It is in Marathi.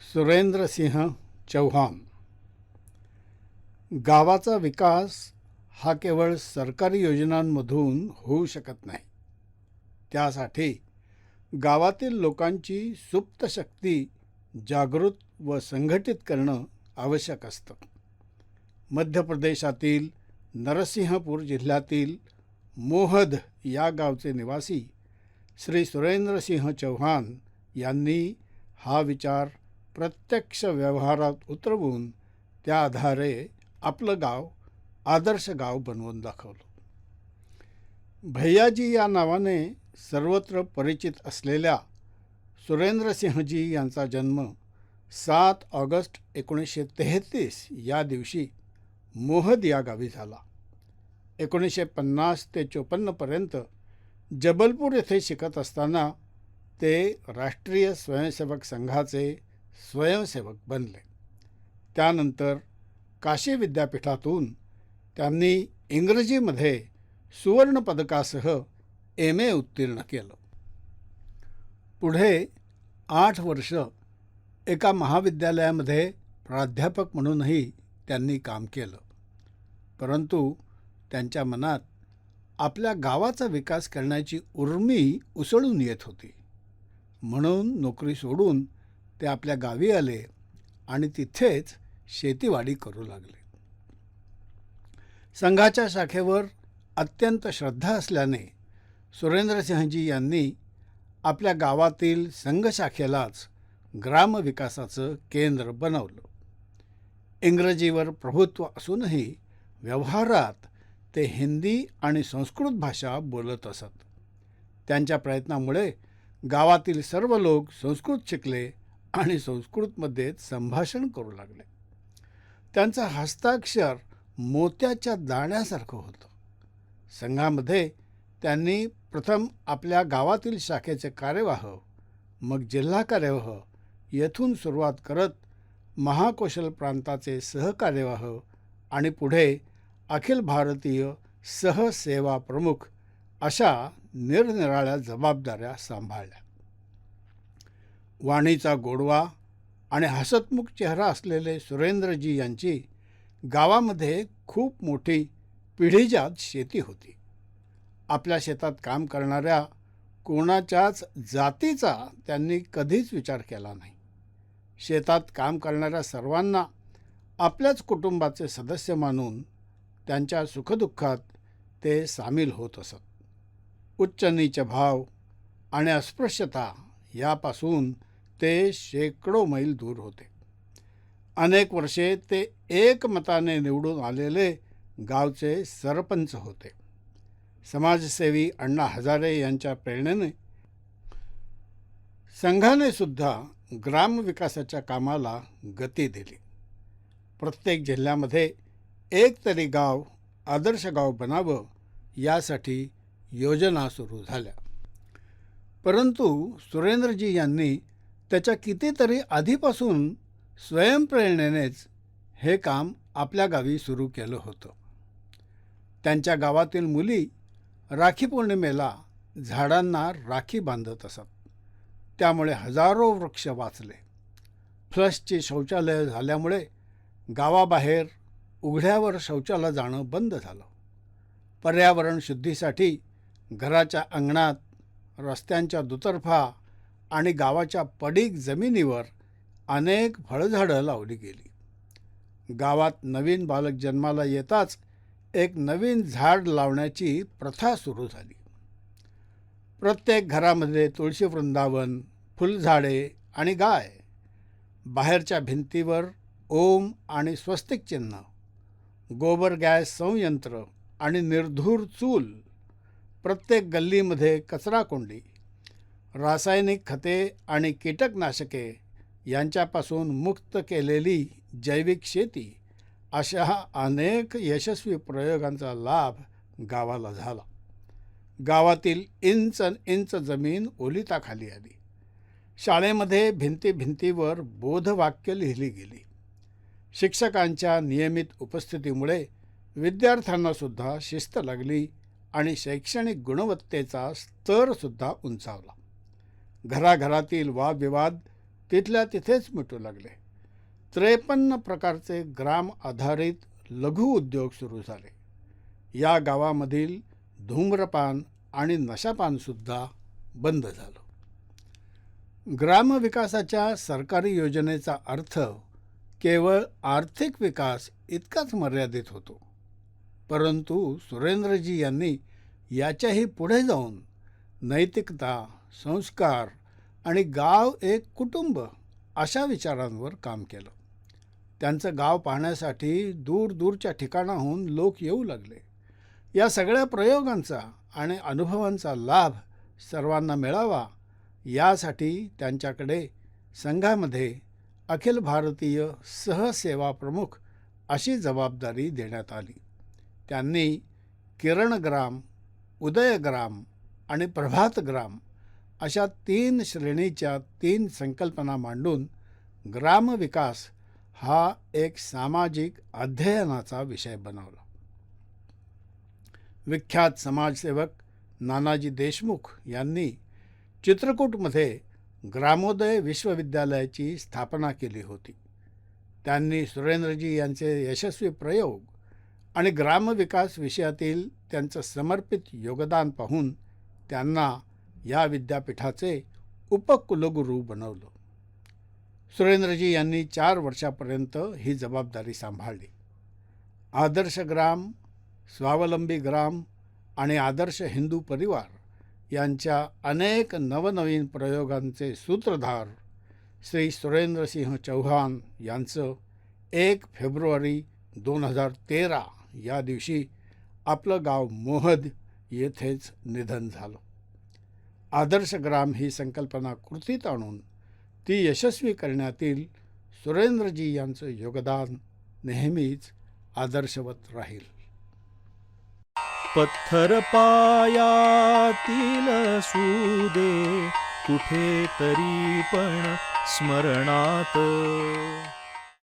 सुरेंद्रसिंह चौहान. गावाचा विकास हा केवळ सरकारी योजनांमधून होऊ शकत नाही. त्यासाठी गावातील लोकांची सुप्त शक्ती जागृत व संघटित करणं आवश्यक असतं. मध्य प्रदेशातील नरसिंहपूर जिल्ह्यातील मोहद या गावचे निवासी श्री सुरेंद्रसिंह चौहान यांनी हा विचार प्रत्यक्ष व्यवहारात उतरवून त्या आधारे आपलं गाव आदर्श गाव बनवून दाखवलं. भैयाजी या नावाने सर्वत्र परिचित असलेल्या सुरेंद्रसिंहजी यांचा जन्म सात ऑगस्ट एकोणीसशे तेहतीस या दिवशी मोहद या गावी झाला. एकोणीसशे पन्नास ते चोपन्नपर्यंत जबलपूर येथे शिकत असताना ते राष्ट्रीय स्वयंसेवक संघाचे स्वयंसेवक बनले. त्यानंतर काशी विद्यापीठातून त्यांनी इंग्रजीमध्ये सुवर्णपदकासह एम ए उत्तीर्ण केलं. पुढे आठ वर्ष एका महाविद्यालयामध्ये प्राध्यापक म्हणूनही त्यांनी काम केलं. परंतु त्यांच्या मनात आपल्या गावाचा विकास करण्याची उर्मी उसळून येत होती. म्हणून नोकरी सोडून ते आपल्या गावी आले आणि तिथेच शेतीवाडी करू लागले. संघाच्या शाखेवर अत्यंत श्रद्धा असल्याने सुरेंद्रसिंहजी यांनी आपल्या गावातील संघशाखेलाच ग्रामविकासाचं केंद्र बनवलं. इंग्रजीवर प्रभुत्व असूनही व्यवहारात ते हिंदी आणि संस्कृत भाषा बोलत असत. त्यांच्या प्रयत्नामुळे गावातील सर्व लोक संस्कृत शिकले आणि संस्कृतमध्ये संभाषण करू लागले. त्यांचं हस्ताक्षर मोत्याच्या दाण्यासारखं होतं. संघामध्ये त्यांनी प्रथम आपल्या गावातील शाखेचे कार्यवाह मग जिल्हा कार्यवाह येथून सुरुवात करत महाकौशल प्रांताचे सहकार्यवाह आणि पुढे अखिल भारतीय सहसेवा प्रमुख अशा निरनिराळ्या जबाबदाऱ्या सांभाळल्या. वाणीचा गोडवा आणि हसतमुख चेहरा असलेले सुरेंद्रजी यांची गावामध्ये खूप मोठी पिढीजात शेती होती. आपल्या शेतात काम करणाऱ्या कोणाच्याच जातीचा त्यांनी कधीच विचार केला नाही. शेतात काम करणाऱ्या सर्वांना आपल्याच कुटुंबाचे सदस्य मानून त्यांच्या सुखदुःखात ते सामील होत असत. उच्च नीच भाव आणि अस्पृश्यता यापासून ते शेकडो मैल दूर होते. अनेक वर्षे ते एकमताने निवडून आलेले गावचे सरपंच होते. समाजसेवी अण्णा हजारे यांच्या प्रेरणेने संघाने सुद्धा ग्रामविकासाच्या कामाला गती दिली. प्रत्येक जिल्ह्यामध्ये एक तरी गाव आदर्श गाव बनावं यासाठी योजना सुरू झाल्या. परंतु सुरेंद्रजी यांनी त्याच्या कितीतरी आधीपासून स्वयंप्रेरणेनेच हे काम आपल्या गावी सुरू केलं होतं. त्यांच्या गावातील मुली राखी पौर्णिमेला झाडांना राखी बांधत असत. त्यामुळे हजारो वृक्ष वाचले. फ्लशची शौचालय झाल्यामुळे गावाबाहेर उघड्यावर शौचाला जाणं बंद झालं. पर्यावरण शुद्धीसाठी घराच्या अंगणात रस्त्यांच्या दुतर्फा आणि गावाच्या पडीक जमिनीवर अनेक फळझाडं लावली गेली. गावात नवीन बालक जन्माला येताच एक नवीन झाड लावण्याची प्रथा सुरू झाली. प्रत्येक घरामध्ये तुळशी वृंदावन फुलझाडे आणि गाय. बाहेरच्या भिंतीवर ओम आणि स्वस्तिक चिन्ह गोबर गॅस संयंत्र आणि निर्धूर चूल. प्रत्येक गल्लीमध्ये कचरा कोंडी रासायनिक खते आणि कीटकनाशके यांच्यापासून मुक्त केलेली जैविक शेती अशा अनेक यशस्वी प्रयोगांचा लाभ गावाला झाला. गावातील इंच इंच जमीन ओलिताखाली आली. शाळेमध्ये भिंती भिंतीवर बोधवाक्य लिहिली गेली. शिक्षकांच्या नियमित उपस्थितीमुळे विद्यार्थ्यांनासुद्धा शिस्त लागली आणि शैक्षणिक गुणवत्तेचा स्तरसुद्धा उंचावला. घराघरातील वादविवाद तिथल्या तिथेच मिटू लागले. त्रेपन्न प्रकारचे ग्राम आधारित लघु उद्योग सुरू झाले. या गावामधील धूम्रपान आणि नशापानसुद्धा बंद झालं. ग्रामविकासाच्या सरकारी योजनेचा अर्थ केवळ आर्थिक विकास इतकाच मर्यादित होतो. परंतु सुरेंद्रजी यांनी याच्याही पुढे जाऊन नैतिकता संस्कार आणि गाव एक कुटुंब अशा विचारांवर काम केलं. त्यांचं गाव पाहण्यासाठी दूरदूरच्या ठिकाणाहून लोक येऊ लागले. या सगळ्या प्रयोगांचा आणि अनुभवांचा लाभ सर्वांना मिळावा यासाठी त्यांच्याकडे संघामध्ये अखिल भारतीय सहसेवा प्रमुख अशी जबाबदारी देण्यात आली. त्यांनी किरणग्राम उदयग्राम आणि प्रभातग्राम अशा तीन श्रेणीच्या तीन संकल्पना मांडून ग्रामविकास हा एक सामाजिक अध्ययनाचा विषय बनवला. विख्यात समाजसेवक नानाजी देशमुख यांनी चित्रकूटमध्ये ग्रामोदय विश्वविद्यालयाची स्थापना केली होती. त्यांनी सुरेंद्रजी यांचे यशस्वी प्रयोग आणि ग्रामविकास विषयातील त्यांचं समर्पित योगदान पाहून त्यांना या विद्यापीठाचे उपकुलगुरू बनवलं. सुरेंद्रजी यांनी चार वर्षापर्यंत ही जबाबदारी सांभाळली. आदर्श ग्राम स्वावलंबी ग्राम आणि आदर्श हिंदू परिवार यांच्या अनेक नवनवीन प्रयोगांचे सूत्रधार श्री सुरेंद्रसिंह चौहान यांचं एक फेब्रुवारी दोन हजार तेरा या दिवशी आपलं गाव मोहद येथेच निधन झालं. आदर्श ग्राम ही संकल्पना कृतीत आणून ती यशस्वी करण्यातील सुरेंद्रजी यांचं योगदान नेहमीच आदर्शवत राहील. पत्थर पायातील सुदे कुठे तरी पण स्मरणात.